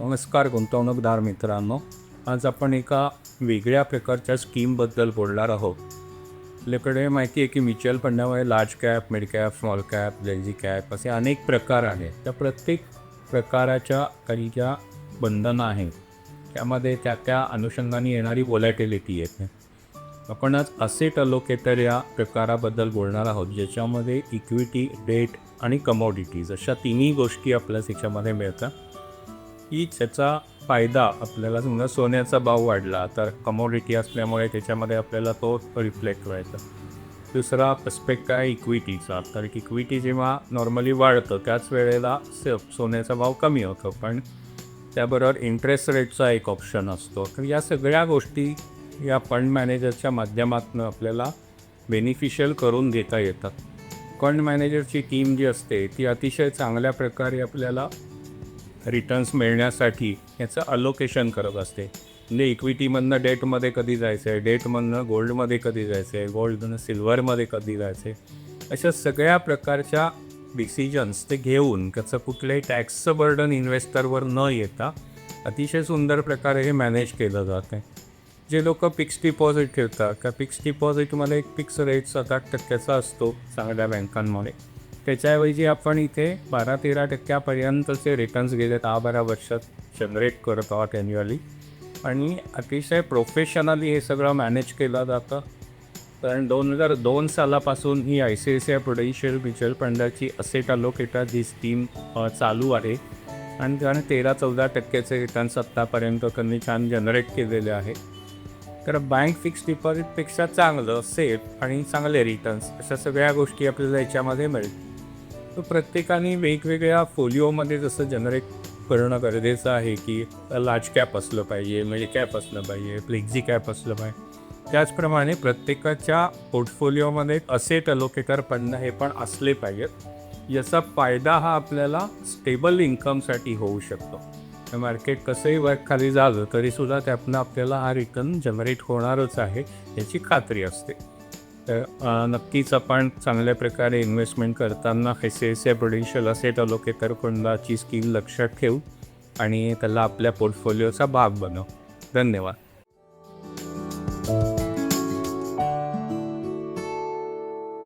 नमस्कार गुंतवणूकदार मित्रांनो आज आपण एका वेगळ्या प्रकारच्या स्कीमबद्दल बोलणार आहोत. आपल्याकडे माहिती आहे की म्युच्युअल फंडामध्ये large cap mid cap small cap lazy cap असे अनेक प्रकार आहेत. त्या प्रत्येक प्रकाराच्या काही ज्या बंधनं आहेत त्यामध्ये त्या त्या अनुषंगाने येणारी वॉलॅटिलिटी येते. आपण आज असेट अलोकेटर या प्रकाराबद्दल बोलणार आहोत ज्याच्यामध्ये इक्विटी डेट आणि कमोडिटीज अशा तिन्ही गोष्टी आपल्याला त्याच्यामध्ये मिळतात. की त्याचा फायदा आपल्याला समजा सोन्याचा भाव वाढला तर कमोडिटी असल्यामुळे त्याच्यामध्ये आपल्याला तो रिफ्लेक्ट व्हायचा. दुसरा पर्स्पेक्ट आहे इक्विटीचा तर इक्विटी जेव्हा नॉर्मली वाढतं त्याच वेळेला स सोन्याचा भाव कमी होतो. पण त्याबरोबर इंटरेस्ट रेटचा एक ऑप्शन असतो. तर या सगळ्या गोष्टी या फंड मॅनेजरच्या माध्यमातून आपल्याला बेनिफिशियल करून घेता येतात. फंड मॅनेजरची टीम जी असते ती अतिशय चांगल्या प्रकारे आपल्याला रिटर्न्स मिळण्यासाठी याचं अलोकेशन करत असते. म्हणजे इक्विटीमधनं डेटमध्ये कधी जायचं आहे डेटमधनं गोल्डमध्ये कधी जायचं आहे गोल्डनं सिल्वरमध्ये कधी जायचं आहे अशा सगळ्या प्रकारच्या डिसिजन्स ते घेऊन त्याचं कुठल्याही टॅक्सचं बर्डन इन्व्हेस्टरवर न येता अतिशय सुंदर प्रकारे हे मॅनेज केलं जात आहे. जे लोक फिक्स डिपॉझिट ठेवतात का फिक्स डिपॉझिटमध्ये एक फिक्स रेट सात आठ टक्क्याचा असतो चांगल्या बँकांमध्ये त्याच्याऐवजी आपण इथे बारा तेरा टक्क्यापर्यंतचे रिटर्न्स गेले दहा बारा वर्षात जनरेट करत आहोत ॲन्युअली आणि अतिशय प्रोफेशनली हे सगळं मॅनेज केलं जातं. कारण दोन हजार दोन सालापासून ही I C I C I prudential mutual फंडाची असेट अलोकेटर जी स्कीम चालू आहे. आणि त्याने तेरा चौदा टक्क्याचे रिटर्न्स आत्तापर्यंत त्यांनी छान जनरेट केलेले आहे. तर बँक फिक्स डिपॉझिटपेक्षा चांगलं सेफ आणि चांगले रिटर्न्स अशा सगळ्या गोष्टी आपल्याला याच्यामध्ये मिळतील. तर प्रत्येकाने वेगवेगळ्या फोलिओमध्ये जसं जनरेट करणं गरजेचं आहे की लार्ज कॅप असलं पाहिजे मिड कॅप असलं पाहिजे फ्लेक्झी कॅप असलं पाहिजे. त्याचप्रमाणे प्रत्येकाच्या पोर्टफोलिओमध्ये असेट अलोकेटर पडणं हे पण असले पाहिजेत याचा फायदा हा आपल्याला स्टेबल इन्कमसाठी होऊ शकतो. मार्केट कसंही वर्क खाली झालं तरीसुद्धा त्यातनं आपल्याला हा रिटर्न जनरेट होणारच आहे याची खात्री असते. तर नक्कीच आपण चांगल्या प्रकारे इन्व्हेस्टमेंट करताना S S I prudential asset allocator कोणाची स्किल लक्षात ठेवू आणि त्याला आपल्या पोर्टफोलिओचा भाग बनव. धन्यवाद.